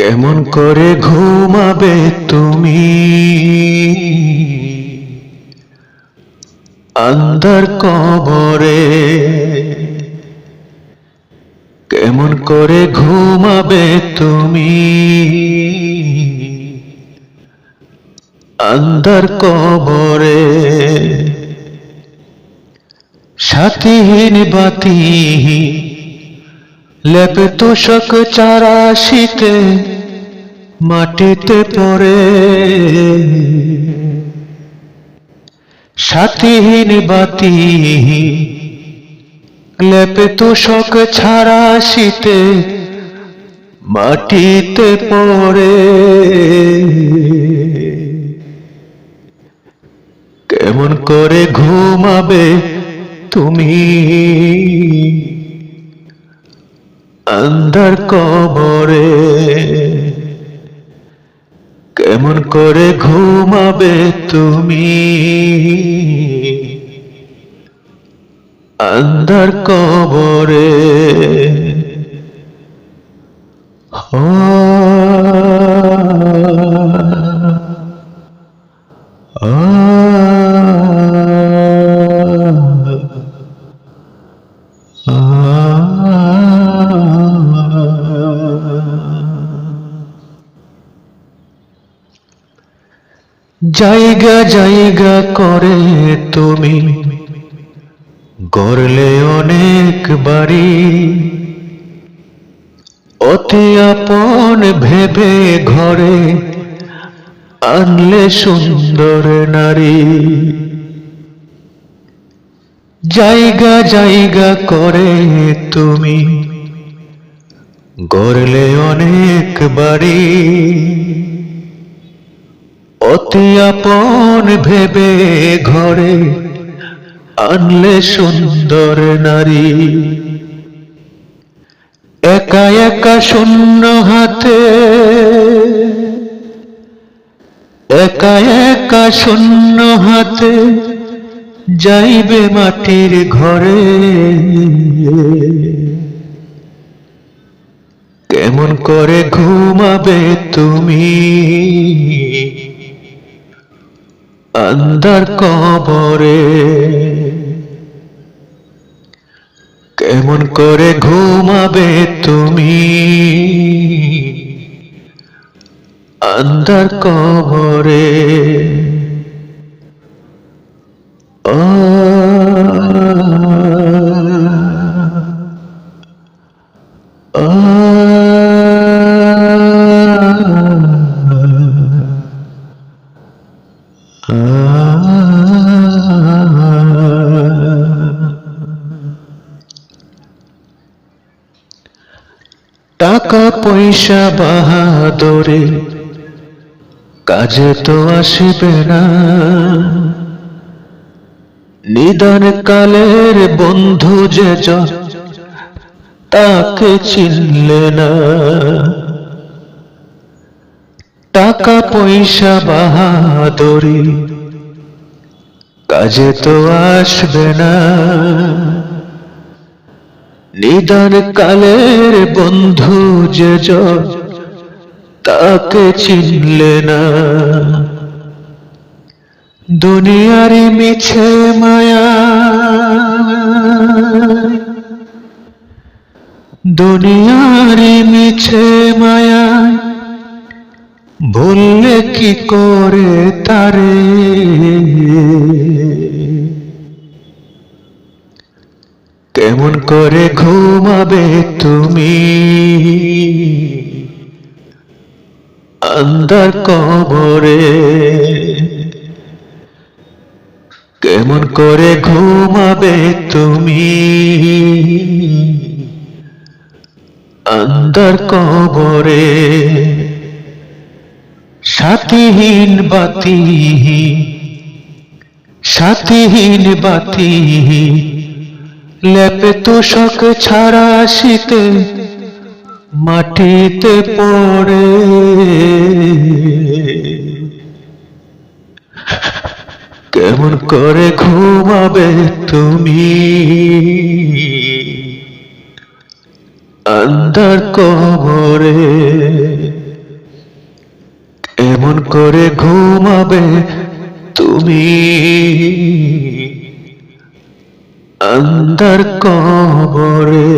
কেমন করে ঘুমাবে তুমি? আন্ধার কবরে কেমন করে ঘুমাবে তুমি? আন্ধার কবরে সাথীহীন বাতি, লেপে তোষক চারা শীতে মাটিতে পড়ে। সাথীহীন বাতি লেপে তোষক ছাড়া শীতে মাটিতে পড়ে। কেমন করে ঘুমাবে তুমি? আন্ধার কবরে। কেমন করে ঘুমাবে তুমি? আন্ধার কবরে জায়গা জায়গা করে তুমি। গড়লে অনেক বাড়ি। অতি আপন ভেবে ঘরে আনলে সুন্দর নারী। জায়গা জায়গা করে তুমি। গড়লে অনেক বাড়ি। অতি আপন ভেবে ঘরে আনলে সুন্দর নারী। একা একা শূন্য হাতে, একা একা শূন্য হাতে যাইবে মাটির ঘরে। কেমন করে ঘুমাবে তুমি? আন্ধার কবরে কেমন করে ঘুমাবে তুমি আন্দার কবরে টাকা পয়সা বাহাদুরে, কাজে তো আসবে না। নিদান কালের বন্ধু যে তাকে চিনলে না। টাকা পয়সা বাহাদুরি, কাজে তো আসবে না। নিদান কালের বন্ধু যে তাকে চিনলে না। দুনিয়ারি মিছে মায়া। দুনিয়ারি মিছে মায়া। ভুললে কি করে তারে? কেমন করে ঘুমাবে তুমি? আন্ধার কবরে। কেমন করে ঘুমাবে তুমি? আন্ধার কবরে। সাথীহীন বাতি সাথীহীন বাতি। লেপে তোষক ছাড়া শীতে মাটিতে পড়ে। কেমন করে ঘুমাবে তুমি? আন্ধার কবরে কেমন করে ঘুমাবে তুমি? অন্দর কবরে